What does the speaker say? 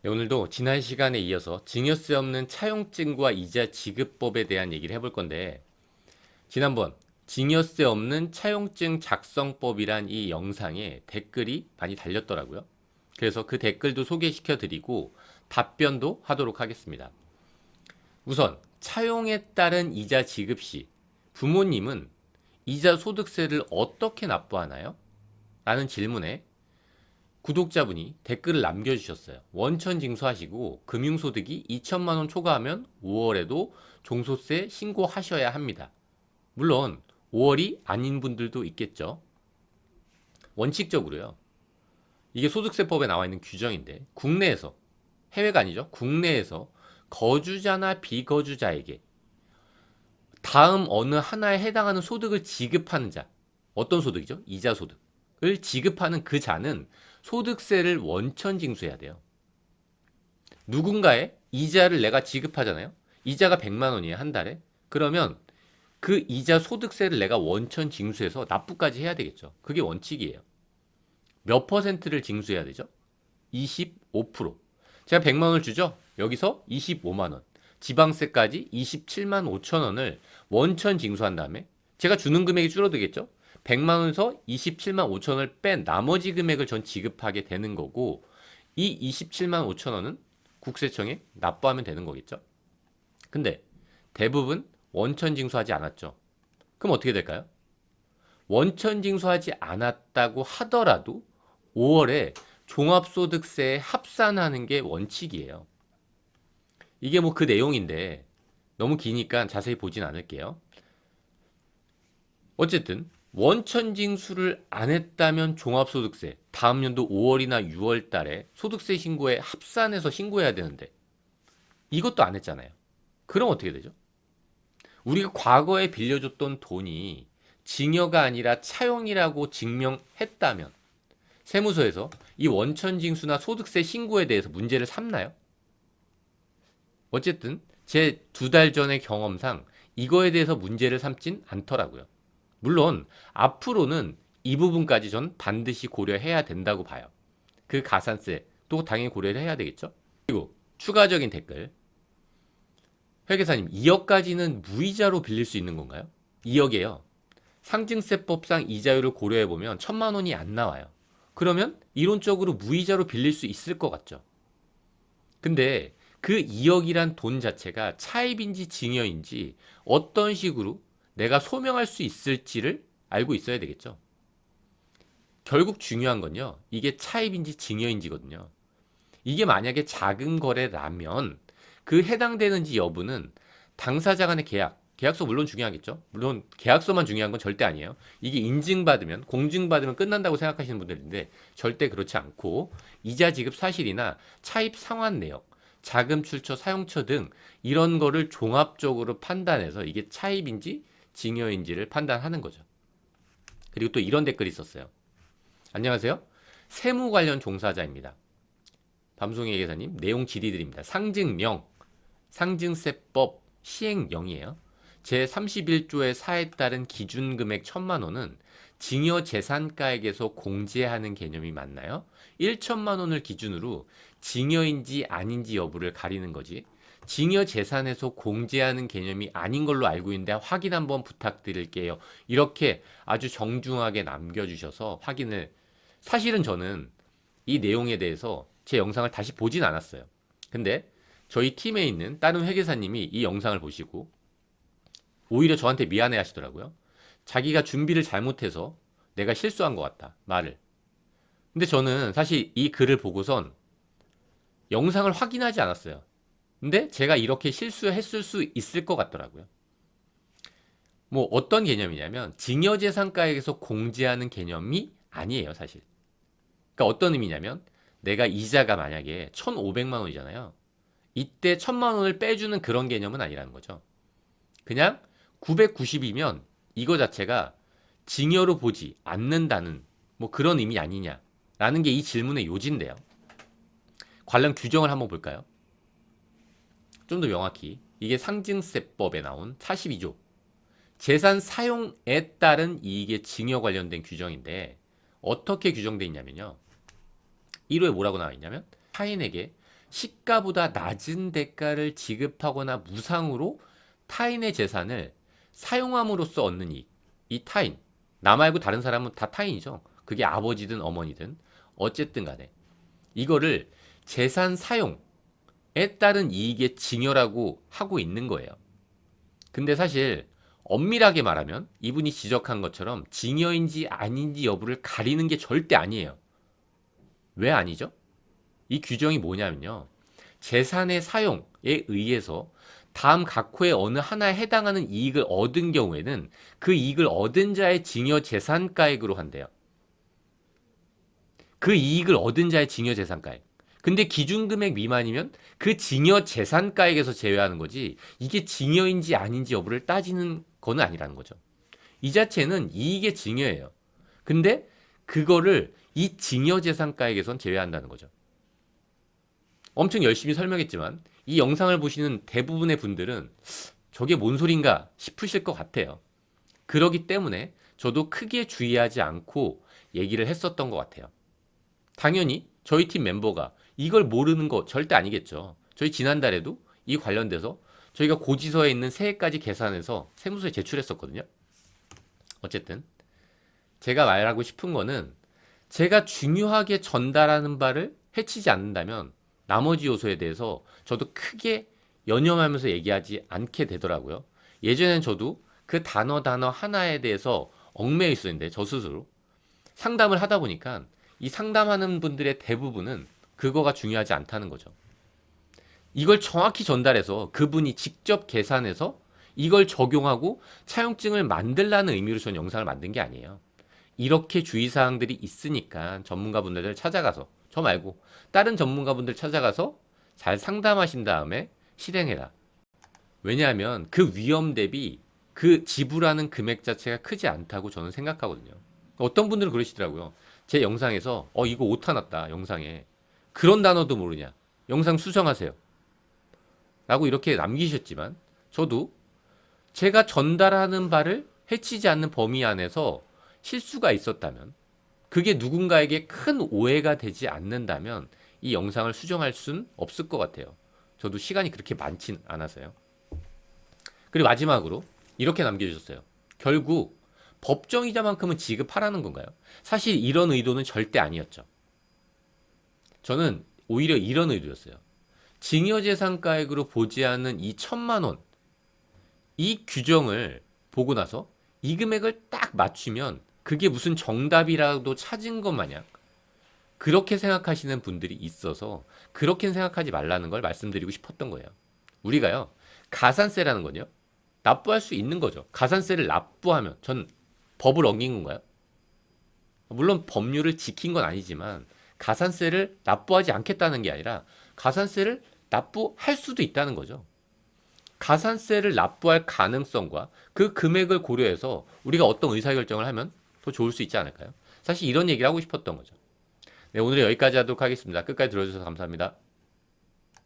네, 오늘도 지난 시간에 이어서 증여세 없는 차용증과 이자 지급법에 대한 얘기를 해볼 건데 지난번 증여세 없는 차용증 작성법이란 이 영상에 댓글이 많이 달렸더라고요. 그래서 그 댓글도 소개시켜 드리고 답변도 하도록 하겠습니다. 우선 차용에 따른 이자 지급 시 부모님은 이자 소득세를 어떻게 납부하나요? 라는 질문에 구독자분이 댓글을 남겨주셨어요. 원천 징수하시고 금융소득이 2천만 원 초과하면 5월에도 종소세 신고하셔야 합니다. 물론 5월이 아닌 분들도 있겠죠. 원칙적으로요. 이게 소득세법에 나와 있는 규정인데 국내에서 해외가 아니죠. 국내에서 거주자나 비거주자에게 다음 어느 하나에 해당하는 소득을 지급하는 자 어떤 소득이죠? 이자 소득을 지급하는 그 자는 소득세를 원천 징수해야 돼요. 누군가의 이자를 내가 지급하잖아요. 이자가 100만 원이에요, 한 달에. 그러면 그 이자 소득세를 내가 원천 징수해서 납부까지 해야 되겠죠. 그게 원칙이에요. 몇 퍼센트를 징수해야 되죠? 25%. 제가 100만 원을 주죠? 여기서 25만 원. 지방세까지 27만 5천 원을 원천 징수한 다음에 제가 주는 금액이 줄어들겠죠? 100만 원에서 27만 5천 원을 뺀 나머지 금액을 전 지급하게 되는 거고 이 27만 5천 원은 국세청에 납부하면 되는 거겠죠. 근데 대부분 원천 징수하지 않았죠. 그럼 어떻게 될까요? 원천 징수하지 않았다고 하더라도 5월에 종합소득세에 합산하는 게 원칙이에요. 이게 뭐 그 내용인데 너무 기니까 자세히 보진 않을게요. 어쨌든 원천 징수를 안 했다면 종합소득세 다음 연도 5월이나 6월 달에 소득세 신고에 합산해서 신고해야 되는데 이것도 안 했잖아요. 그럼 어떻게 되죠? 우리가 과거에 빌려줬던 돈이 징여가 아니라 차용이라고 증명했다면 세무서에서 이 원천 징수나 소득세 신고에 대해서 문제를 삼나요? 어쨌든 제 두 달 전의 경험상 이거에 대해서 문제를 삼진 않더라고요. 물론 앞으로는 이 부분까지 전 반드시 고려해야 된다고 봐요. 그 가산세 또 당연히 고려를 해야 되겠죠. 그리고 추가적인 댓글. 회계사님 2억까지는 무이자로 빌릴 수 있는 건가요? 2억이에요. 상증세법상 이자율을 고려해 보면 천만 원이 안 나와요. 그러면 이론적으로 무이자로 빌릴 수 있을 것 같죠. 근데 그 2억이란 돈 자체가 차입인지 증여인지 어떤 식으로 내가 소명할 수 있을지를 알고 있어야 되겠죠. 결국 중요한 건요. 이게 차입인지 증여인지거든요. 이게 만약에 자금 거래라면 그 해당되는지 여부는 당사자 간의 계약, 계약서 물론 중요하겠죠. 물론 계약서만 중요한 건 절대 아니에요. 이게 인증받으면 공증받으면 끝난다고 생각하시는 분들인데 절대 그렇지 않고 이자 지급 사실이나 차입 상환 내역, 자금 출처 사용처 등 이런 거를 종합적으로 판단해서 이게 차입인지 증여인지를 판단하는 거죠. 그리고 또 이런 댓글이 있었어요. 안녕하세요. 세무 관련 종사자입니다. 밤송이 회계사님 내용 질의드립니다. 상증명, 상증세법 시행령이에요. 제 31조의 4에 따른 기준금액 1천만 원은 증여 재산가액에서 공제하는 개념이 맞나요? 1천만 원을 기준으로 증여인지 아닌지 여부를 가리는 거지. 증여 재산에서 공제하는 개념이 아닌 걸로 알고 있는데 확인 한번 부탁드릴게요. 이렇게 아주 정중하게 남겨주셔서 확인을 사실은 저는 이 내용에 대해서 제 영상을 다시 보진 않았어요. 근데 저희 팀에 있는 다른 회계사님이 이 영상을 보시고 오히려 저한테 미안해 하시더라고요. 자기가 준비를 잘못해서 내가 실수한 것 같다. 말을. 근데 저는 사실 이 글을 보고선 영상을 확인하지 않았어요. 근데 제가 이렇게 실수했을 수 있을 것 같더라고요. 뭐 어떤 개념이냐면 증여재산가액에서 공제하는 개념이 아니에요, 사실. 그러니까 어떤 의미냐면 내가 이자가 만약에 1,500만 원이잖아요. 이때 1,000만 원을 빼주는 그런 개념은 아니라는 거죠. 그냥 990이면 이거 자체가 징여로 보지 않는다는 뭐 그런 의미 아니냐라는 게 이 질문의 요지인데요. 관련 규정을 한번 볼까요? 좀 더 명확히 이게 상증세법에 나온 42조 재산 사용에 따른 이익의 증여 관련된 규정인데 어떻게 규정되어 있냐면요. 1호에 뭐라고 나와 있냐면 타인에게 시가보다 낮은 대가를 지급하거나 무상으로 타인의 재산을 사용함으로써 얻는 이익. 이 타인. 나 말고 다른 사람은 다 타인이죠. 그게 아버지든 어머니든 어쨌든 간에 이거를 재산 사용에 따른 이익의 징여라고 하고 있는 거예요. 근데 사실 엄밀하게 말하면 이분이 지적한 것처럼 징여인지 아닌지 여부를 가리는 게 절대 아니에요. 왜 아니죠? 이 규정이 뭐냐면요. 재산의 사용에 의해서 다음 각호의 어느 하나에 해당하는 이익을 얻은 경우에는 그 이익을 얻은 자의 징여 재산가액으로 한대요. 그 이익을 얻은 자의 징여 재산가액. 근데 기준금액 미만이면 그 징여 재산가액에서 제외하는 거지 이게 징여인지 아닌지 여부를 따지는 거는 아니라는 거죠. 이 자체는 이익의 징여예요. 근데 그거를 이 징여 재산가액에선 제외한다는 거죠. 엄청 열심히 설명했지만 이 영상을 보시는 대부분의 분들은 저게 뭔 소린가 싶으실 것 같아요. 그러기 때문에 저도 크게 주의하지 않고 얘기를 했었던 것 같아요. 당연히 저희 팀 멤버가 이걸 모르는 거 절대 아니겠죠. 저희 지난달에도 이 관련돼서 저희가 고지서에 있는 세액까지 계산해서 세무서에 제출했었거든요. 어쨌든 제가 말하고 싶은 거는 제가 중요하게 전달하는 바를 해치지 않는다면 나머지 요소에 대해서 저도 크게 연연하면서 얘기하지 않게 되더라고요. 예전엔 저도 그 단어 단어 하나에 대해서 얽매여 있었는데 저 스스로 상담을 하다 보니까 이 상담하는 분들의 대부분은 그거가 중요하지 않다는 거죠. 이걸 정확히 전달해서 그분이 직접 계산해서 이걸 적용하고 차용증을 만들라는 의미로 전 영상을 만든 게 아니에요. 이렇게 주의사항들이 있으니까 전문가분들을 찾아가서 저 말고 다른 전문가분들 찾아가서 잘 상담하신 다음에 실행해라. 왜냐하면 그 위험 대비 그 지불하는 금액 자체가 크지 않다고 저는 생각하거든요. 어떤 분들은 그러시더라고요. 제 영상에서 어 이거 오타 났다 영상에 그런 단어도 모르냐 영상 수정하세요. 라고 이렇게 남기셨지만 저도 제가 전달하는 바를 해치지 않는 범위 안에서 실수가 있었다면 그게 누군가에게 큰 오해가 되지 않는다면 이 영상을 수정할 순 없을 것 같아요. 저도 시간이 그렇게 많진 않아서요. 그리고 마지막으로 이렇게 남겨주셨어요. 결국 법정이자만큼은 지급하라는 건가요? 사실 이런 의도는 절대 아니었죠. 저는 오히려 이런 의도였어요. 징여재산가액으로 보지 않는 이 천만 원, 이 규정을 보고 나서 이 금액을 딱 맞추면 그게 무슨 정답이라도 찾은 것 마냥 그렇게 생각하시는 분들이 있어서 그렇게 생각하지 말라는 걸 말씀드리고 싶었던 거예요. 우리가요, 가산세라는 건요, 납부할 수 있는 거죠. 가산세를 납부하면 전 법을 어긴 건가요? 물론 법률을 지킨 건 아니지만 가산세를 납부하지 않겠다는 게 아니라 가산세를 납부할 수도 있다는 거죠. 가산세를 납부할 가능성과 그 금액을 고려해서 우리가 어떤 의사결정을 하면 더 좋을 수 있지 않을까요? 사실 이런 얘기를 하고 싶었던 거죠. 네, 오늘 여기까지 하도록 하겠습니다. 끝까지 들어주셔서 감사합니다.